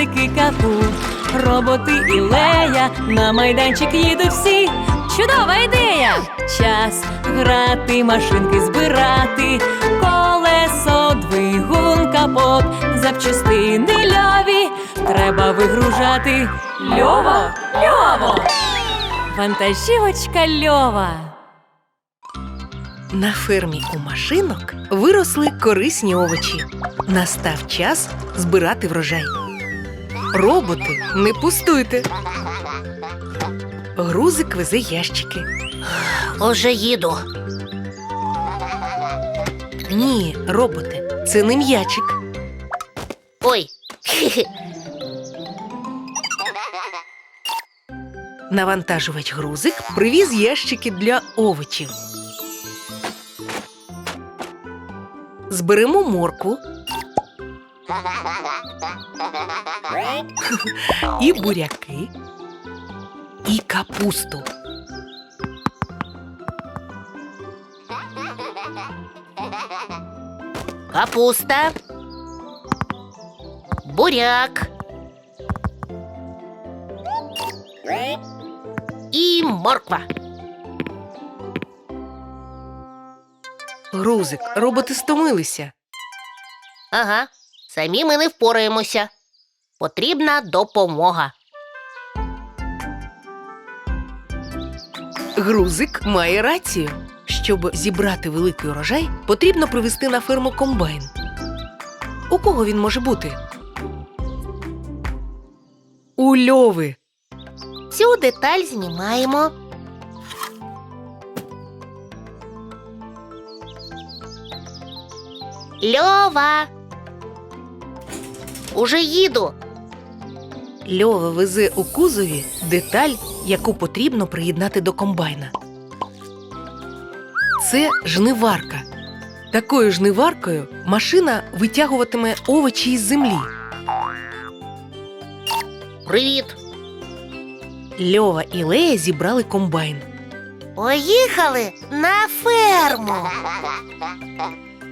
грузики капу, роботи і лея, на майданчик їдуть всі. Чудова ідея! Час грати, машинки збирати, колесо, двигун, капот, запчастини льові. Треба вигружати. Льово, льово! Вантажівочка льова. На фермі у машинок виросли корисні овочі. Настав час збирати врожай. Роботи, не пустуйте. Грузик везе ящики. Уже їду. Ні, роботи, це не м'ячик. Ой. Навантажувач грузик привіз ящики для овочів. Зберемо моркву і буряки, і капусту. Капуста. Буряк. І морква. Грузик, роботи стомилися. Ага. Самі ми не впораємося. Потрібна допомога. Грузик має рацію. Щоб зібрати великий урожай, потрібно привезти на ферму комбайн. У кого він може бути? У льови. Цю деталь знімаємо. Льова. Уже їду. Льова везе у кузові деталь, яку потрібно приєднати до комбайна. Це жниварка. Такою жниваркою машина витягуватиме овочі із землі. Привіт. Льова і Лея зібрали комбайн. Поїхали на ферму.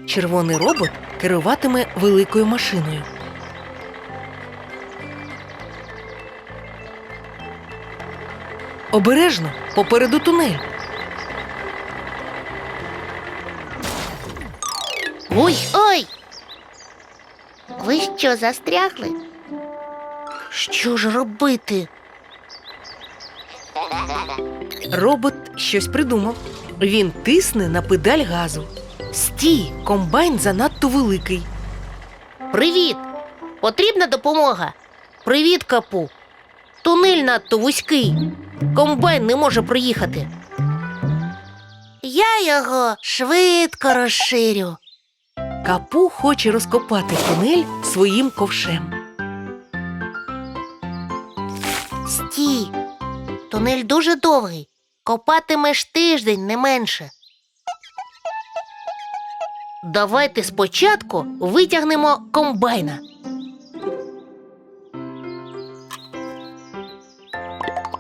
Червоний робот керуватиме великою машиною. Обережно попереду тунель. Ой, ой. Ви що застрягли? Що ж робити? Робот щось придумав. Він тисне на педаль газу. Стій, комбайн занадто великий. Привіт! Потрібна допомога. Привіт, капу. Тунель надто вузький. Комбайн не може проїхати. Я його швидко розширю. Капу хоче розкопати тунель своїм ковшем. Стій. Тунель дуже довгий. Копатимеш тиждень не менше. Давайте спочатку витягнемо комбайна.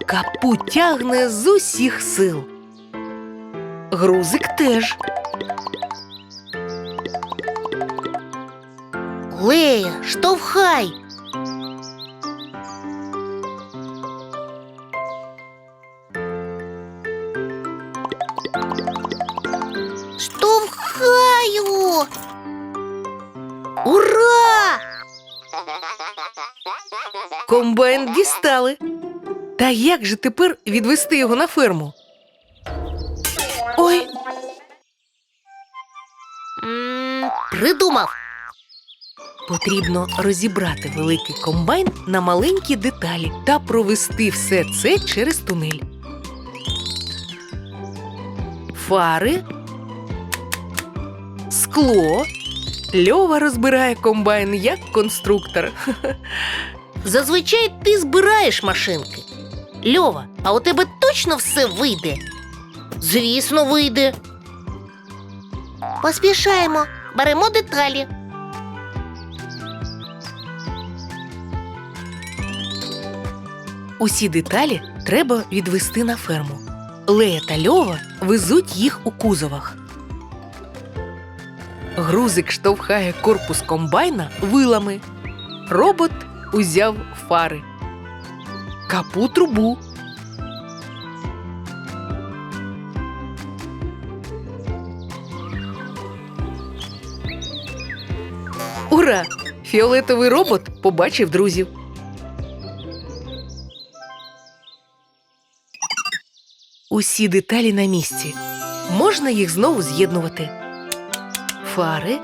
Капу тягне з усіх сил. Грузик теж. Лея, штовхай. Штовхаю. Ура! Комбайн дістали. Та як же тепер відвести його на ферму? Ой, М, Придумав. потрібно розібрати великий комбайн на маленькі деталі та провести все це через тунель. Фари, скло. Льова розбирає комбайн як конструктор. Зазвичай ти збираєш машинки. Льова, а у тебе точно все вийде? Звісно, вийде. Поспішаємо, беремо деталі. Усі деталі треба відвести на ферму. Лея та Льова везуть їх у кузовах. Грузик штовхає корпус комбайна вилами. Робот узяв фари. Капу трубу. Ура! Фіолетовий робот побачив друзів. Усі деталі на місці. Можна їх знову з'єднувати. Фари,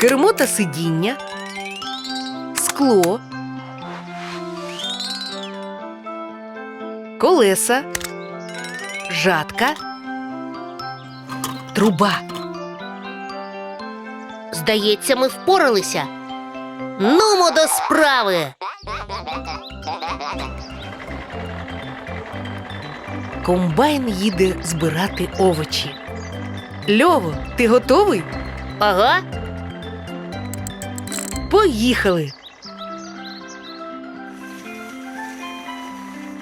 кермо та сидіння, скло, колеса, жатка, труба. Здається, ми впоралися. Нумо до справи. Комбайн їде збирати овочі. Льово, ти готовий? Ага. Поїхали.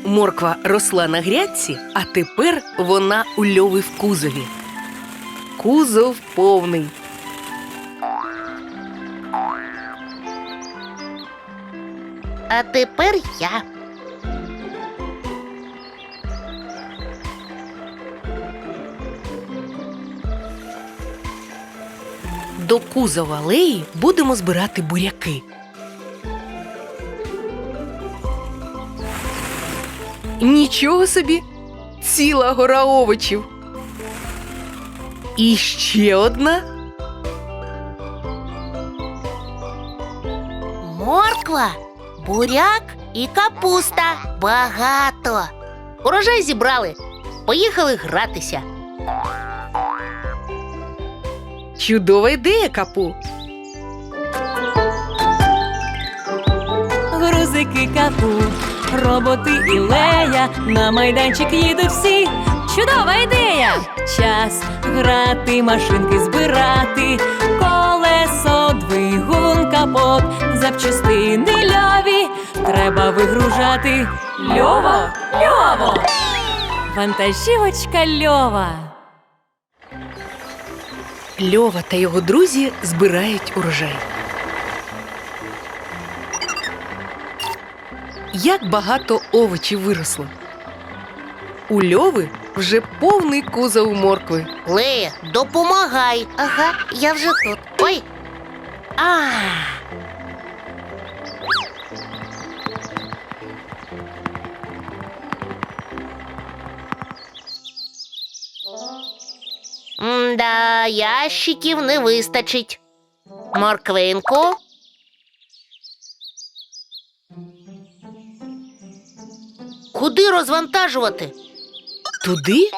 Морква росла на грядці, а тепер вона у льови в кузові. Кузов повний. А тепер я. До кузова алеї будемо збирати буряки. Нічого собі! Ціла гора овочів. І ще одна. Морква, буряк і капуста. Багато. Урожай зібрали. Поїхали гратися. Чудова ідея, капу. Грузики капу, роботи і лея, на майданчик їдуть всі. Чудова ідея! Час грати, машинки збирати, колесо, двигун, капот, запчастини льові. Треба вигружати. Льово, льово! Вантажівочка льова. Льова та його друзі збирають урожай. Як багато овочів виросло. У льови вже повний кузов моркви. Лея, допомагай. Ага, я вже тут. Ой. А. Да, ящиків не вистачить. Морквинку. Куди розвантажувати? Туди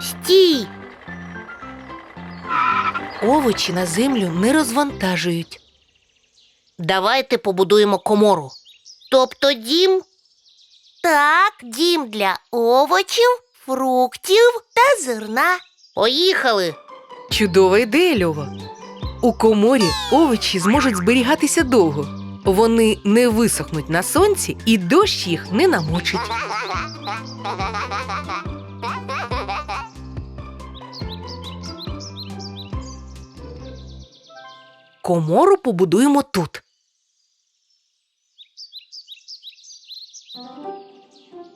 Стій! овочі на землю не розвантажують. Давайте побудуємо комору. Тобто дім? Так, дім для овочів, фруктів та зерна. Поїхали. Чудова ідея, Льова. У коморі овочі зможуть зберігатися довго. Вони не висохнуть на сонці і дощ їх не намочить. Комору побудуємо тут.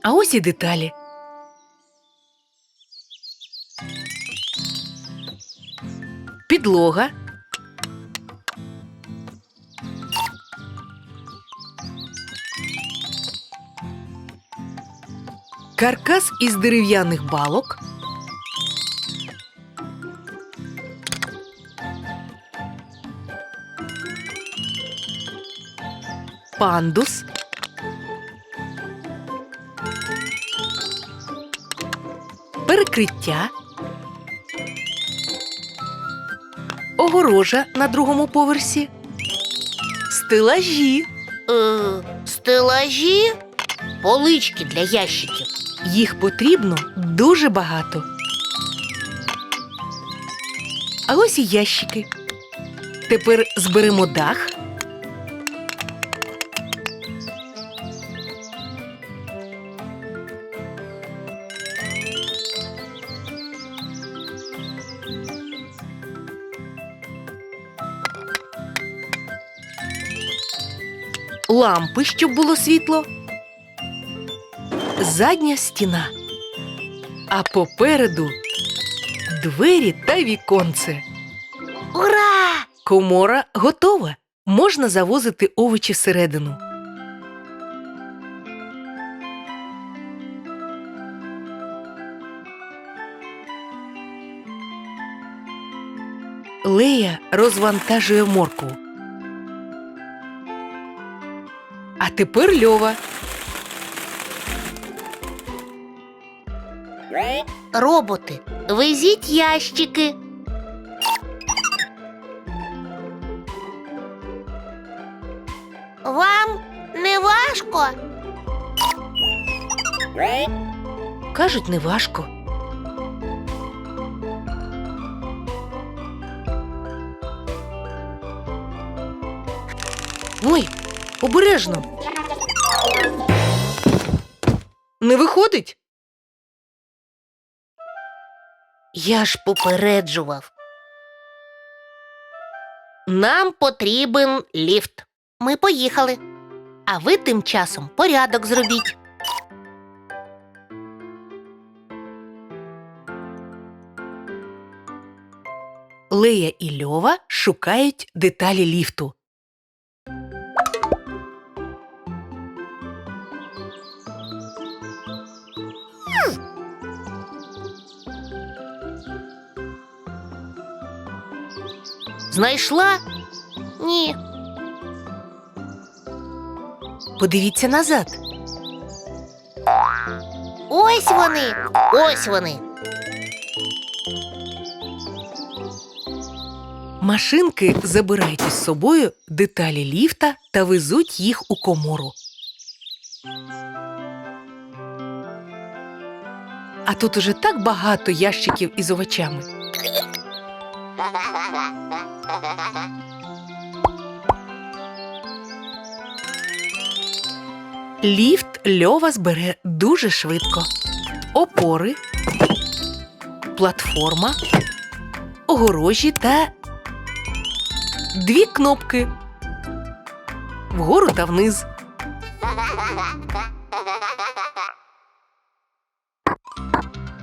А ось і деталі. Підлога. Каркас із дерев'яних балок. Пандус. Перекриття. Огорожа на другому поверсі. Стелажі. Е, стелажі, полички для ящиків. Їх потрібно дуже багато. А ось і ящики. Тепер зберемо дах. Лампи, щоб було світло задня стіна. А попереду двері та віконце. Ура! Комора готова. Можна завозити овочі всередину. Лея розвантажує моркву. А тепер Льова. Роботи, везіть ящики. Вам не важко? Кажуть, неважко. Ой, обережно. Не виходить? Я ж попереджував. Нам потрібен ліфт. Ми поїхали. А ви тим часом порядок зробіть. Лея і Льова шукають деталі ліфту. Знайшла? Ні. Подивіться назад. Ось вони. Ось вони. Машинки забирають із собою деталі ліфта та везуть їх у комору. А тут уже так багато ящиків із овочами. Ліфт Льова збере дуже швидко. Опори, платформа, огорожі та дві кнопки вгору та вниз.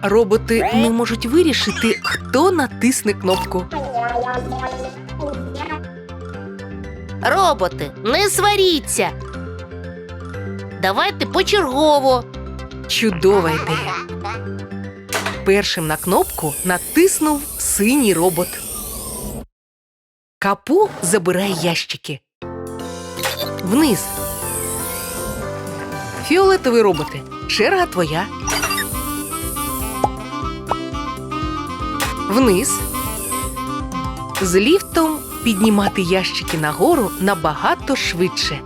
Роботи не можуть вирішити, хто натисне кнопку. Роботи, не сваріться. Давайте почергово. Чудова ідея. Першим на кнопку натиснув синій робот. Капу забирає ящики. Вниз. Фіолетові роботи. Черга твоя. Вниз. З ліфтом піднімати ящики нагору набагато швидше.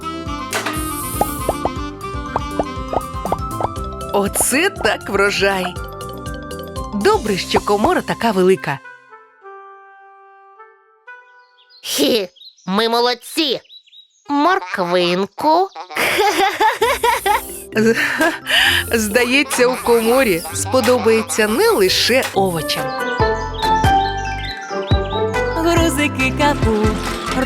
Оце так врожай. Добре, що комора така велика. Хі, ми молодці. Морквинку. Здається, у коморі сподобається не лише овочам. Грузики капу,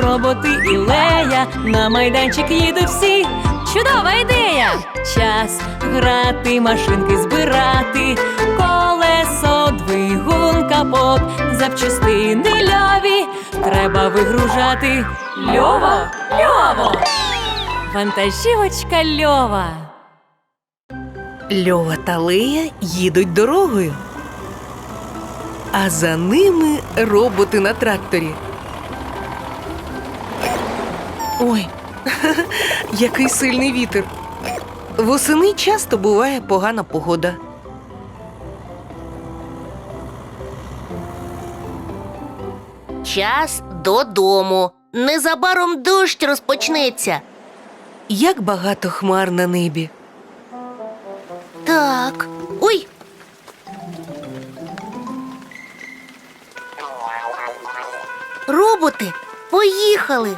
роботи і лея, на майданчик їдуть всі. Чудова ідея! Час грати, машинки збирати, колесо, двигун, капот, запчастини льові. Треба вигружати. Льово, льово! Вантажівочка льова. Льова та Лея їдуть дорогою. А за ними роботи на тракторі. Ой, який сильний вітер. Восени часто буває погана погода. Час додому. Незабаром дощ розпочнеться. Як багато хмар на небі. Так. Ой. Роботи, поїхали.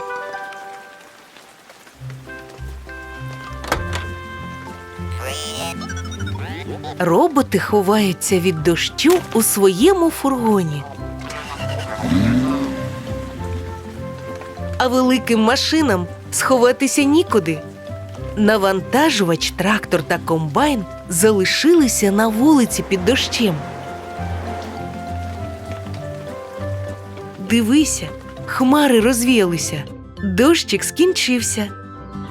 Роботи ховаються від дощу у своєму фургоні. А великим машинам сховатися нікуди. Навантажувач, трактор та комбайн залишилися на вулиці під дощем. Дивися, хмари розвіялися, дощик скінчився.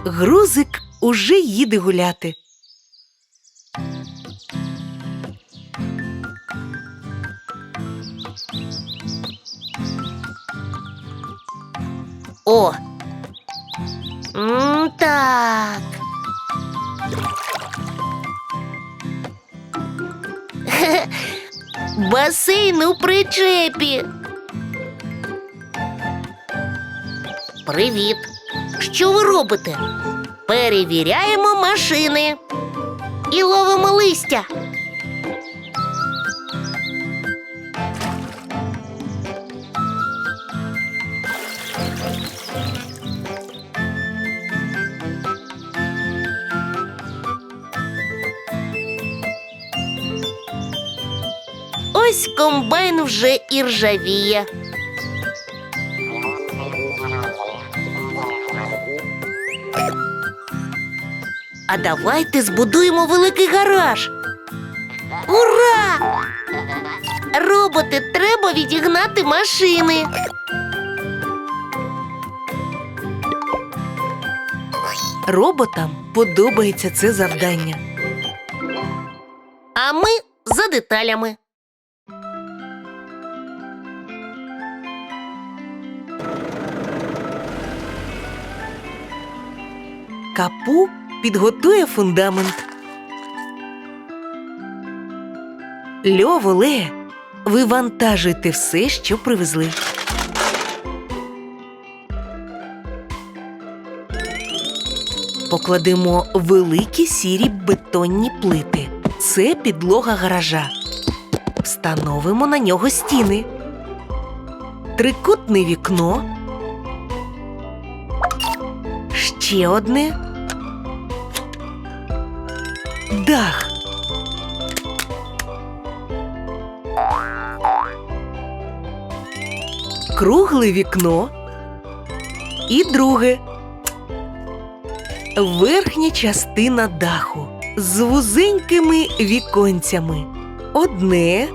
Грузик уже їде гуляти. О! М, так. Басейн у причепі. Привіт. Що ви робите? Перевіряємо машини і ловимо листя. Ось комбайн вже і ржавіє. А давайте збудуємо великий гараж. Ура! Роботи, треба відігнати машини. Роботам подобається це завдання. А ми за деталями. Капу підготує фундамент. Льово, Лея, вивантажуйте все, що привезли. Покладемо великі сірі бетонні плити. Це підлога гаража. Встановимо на нього стіни. Трикутне вікно. Ще одне. Дах. Кругле вікно. І друге. Верхня частина даху з вузенькими віконцями. Одне.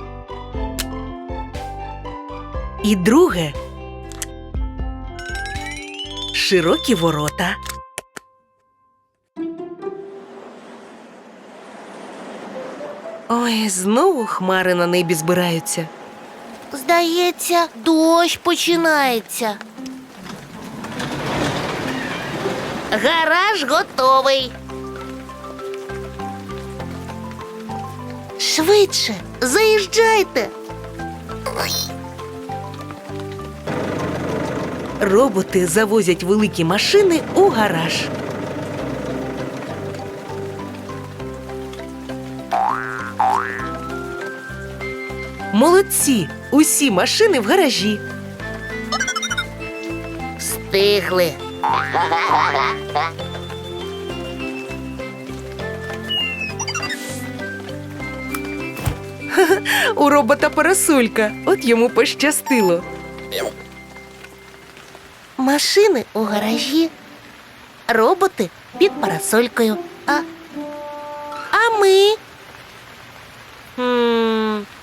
І друге. Широкі ворота. Ой, знову хмари на небі збираються. Здається, дощ починається. Гараж готовий. Швидше, заїжджайте. Роботи завозять великі машини у гараж. Молодці! Усі машини в гаражі. Встигли. У робота парасолька. От йому пощастило. Машини у гаражі, роботи під парасолькою. А, а ми. Хм.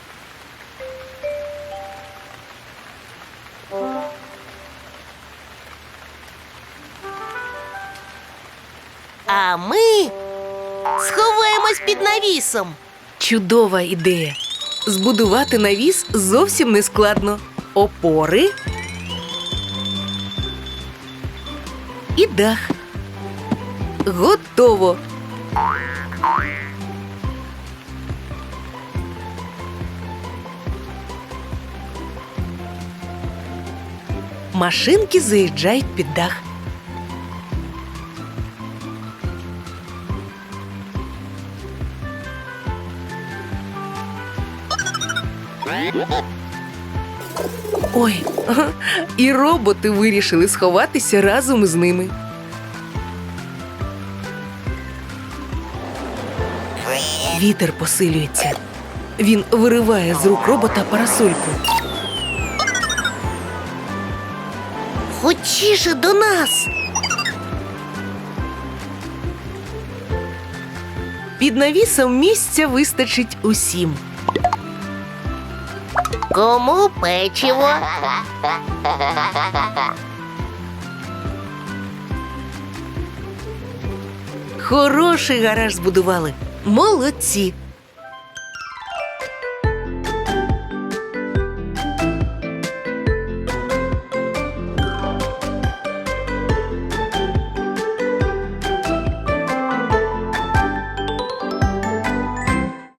А ми сховаємось під навісом. Чудова ідея. Збудувати навіс зовсім не складно. Опори і дах. Готово. Машинки заїжджають під дах. Ой, і роботи вирішили сховатися разом з ними. Вітер посилюється. Він вириває з рук робота парасольку. Хочіше до нас. Під навісом місця вистачить усім. Кому печиво? Хороший гараж збудували. Молодці.